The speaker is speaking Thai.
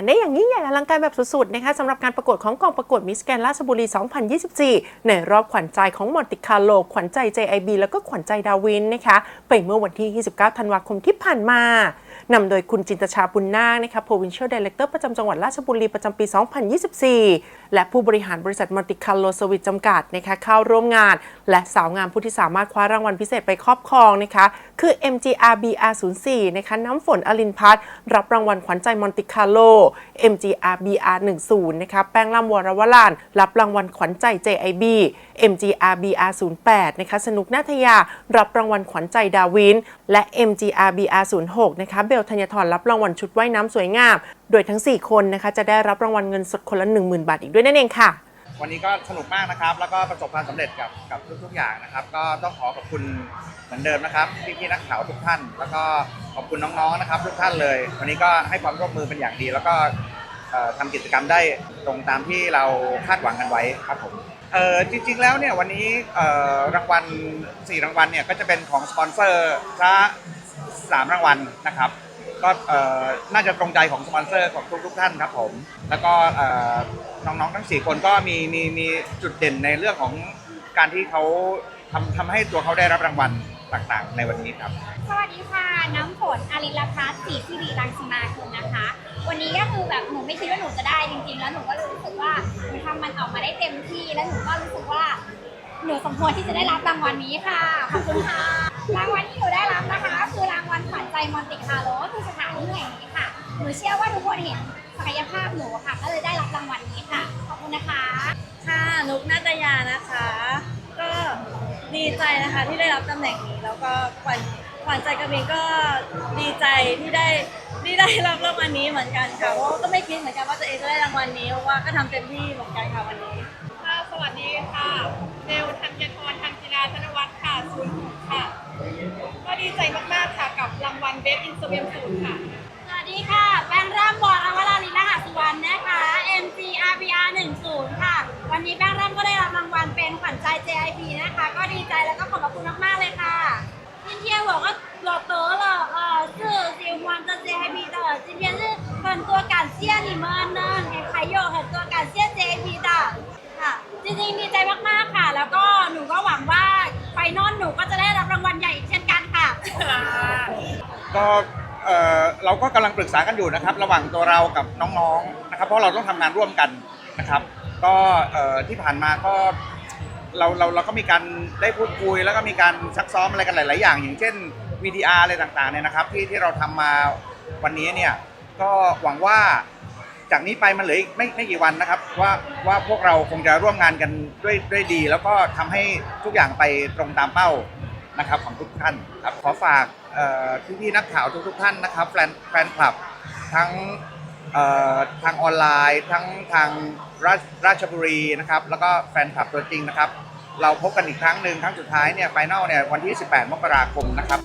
นได้อย่างยิ่งใหญ่อลังการแบบสุดๆนะคะสำหรับการประกวดของกองประกวดมิสแกนราชบุรี 2024 ในรอบขวัญใจของมอนติคาร์โล ขวัญใจ JIB แล้วก็ขวัญใจดาวินนะคะ ไปเมื่อวันที่ 29 ธันวาคมที่ผ่านมานำโดยคุณจินตชาบุญนาคนะคะ Provincial Director ประจำจังหวัดราชบุรีประจำปี 2024 และผู้บริหารบริษัทมัลติคาร์โลสวิตจำกัดนะคะเข้าร่วมงาน และสาวงามผู้ที่สามารถคว้ารางวัลพิเศษไปครอบครองนะคะ คือ MGR BR04 นะคะน้ำฝนอลินพัฒรับรางวัลขวัญใจมอนติคาร์โล MGR BR10 นะคะแป้งล่ำวรวรานรับรางวัลขวัญใจ JIB MGR BR08 นะคะสนุกนาทยารับรางวัลขวัญใจดาวิน และ MGR BR06 นะคะเบลธัญทรรับรางวัลชุดว่ายน้ำสวยงาม โดยทั้ง 4 คนนะคะจะได้รับรางวัลเงินสดคนละ 10,000 บาทอีกด้วยนั่นเองค่ะ วันนี้ก็สนุกมากนะครับ แล้วก็ประสบความสำเร็จกับกับทุกๆอย่างนะครับ ก็ต้องขอขอบคุณเหมือนเดิมนะครับพี่ๆนักข่าวทุกท่าน แล้วก็ขอบคุณน้องๆนะครับ ทุกท่านเลย วันนี้ก็ให้ความร่วมมือเป็นอย่างดี แล้วก็เอ่อทำกิจกรรมได้ตรงตามที่เราคาดหวังกันไว้ครับผมเออจริงๆแล้วเนี่ยวันนี้รางวัล4รางวัลเนี่ยก็จะเป็นของสปอนเซอร์ซะสามรางวัลนะครับ ก็เอ่อน่าจะตรงใจของสปอนเซอร์ของทุกๆท่านครับผม แล้วก็เอ่อน้องๆทั้ง4คนก็มีมีมีจุดเด่นในเรื่องของการที่เขาทำทำให้ตัวเขาได้รับรางวัลต่างๆ ในวันนี้ครับ สวัสดีค่ะ น้ำฝนอริลพัฒน์ศรีสิริรังสิมาคุณนะคะ วันนี้ก็คือแบบหนูไม่คิดว่าหนูจะได้จริงๆ แล้วหนูก็เลยรู้สึกว่าหนูทำมันออกมาได้เต็มที่ แล้วหนูก็รู้สึกว่าหนูสมควรที่จะได้รับรางวัลนี้ค่ะ ขอบคุณค่ะ รางวัลที่หนูได้รับนะคะ คือรางวัลขวัญใจมอนติคาร์โลคือส นที่แห่งนี้ค่ะ หนูเชื่อว่าทุกคนเห็นศักยภาพหนูค่ะ ก็เลยได้รับรางวัลนี้ค่ะ ขอบคุณนะคะ ค่ะนุกนาตยานะคะ ก็ดีใจนะคะที่ได้รับตำแหน่งนี้ แล้วก็ขวัญขวัญใจกระเบนก็ดีใจที่ได้ที่ได้รับรางวัลนี้เหมือนกันค่ะ เพราะว่าก็ไม่คิดเหมือนกันว่าตัวเองจะได้รางวัลนี้ เพราะว่าก็ทำเต็มที่เหมือนกันค่ะวันนี้ ค่ะ สวัสดีค่ะเบลธัญทรธั สอินสเวียมศูนย์ค่ะ สวัสดีค่ะ แป้งร่ำวรวราลินรหัสสุวรรณนะคะ MCRBR 10 ค่ะ วันนี้แป้งร่ำก็ได้รับรางวัลเป็นขวัญใจ JIP นะคะ ก็ดีใจแล้วก็ขอบพระคุณมาก ๆ เลยค่ะ今天我ก็我得了呃是喜欢的 JIP 的今天是很多感谢你们呢还有很多感谢 JIP 的ค่ะจริงๆดีใจมากๆค่ะ แล้วก็หนูก็หวัง ก็เอ่อเราก็กำลังปรึกษากันอยู่นะครับ ระหว่างตัวเรากับน้องๆนะครับ เพราะเราต้องทำงานร่วมกันนะครับ ก็เอ่อที่ผ่านมาก็เราเราเราก็มีการได้พูดคุย แล้วก็มีการซักซ้อมอะไรกันหลาย ๆ อย่าง อย่างเช่น VTR อะไรต่างๆเนี่ยนะครับ ที่ที่เราทำมาวันนี้เนี่ยก็หวังว่า จากนี้ไปมันเหลืออีกไม่ไม่กี่วันนะครับ ว่าว่าพวกเราคงจะร่วมงานกันด้วยด้วยดี แล้วก็ทำให้ทุกอย่างไปตรงตามเป้า นะครับของทุกท่านครับขอฝากพี่พี่นักข่าวทุกๆท่านนะครับแฟนแฟนคลับทั้งทางออนไลน์ ทั้งทางราชราชบุรีนะครับแล้วก็แฟนคลับตัวจริงนะครับ เราพบกันอีกครั้งหนึ่งครั้งสุดท้ายเนี่ยไฟแนลเนี่ยวันที่ 18 มกราคมนะครับ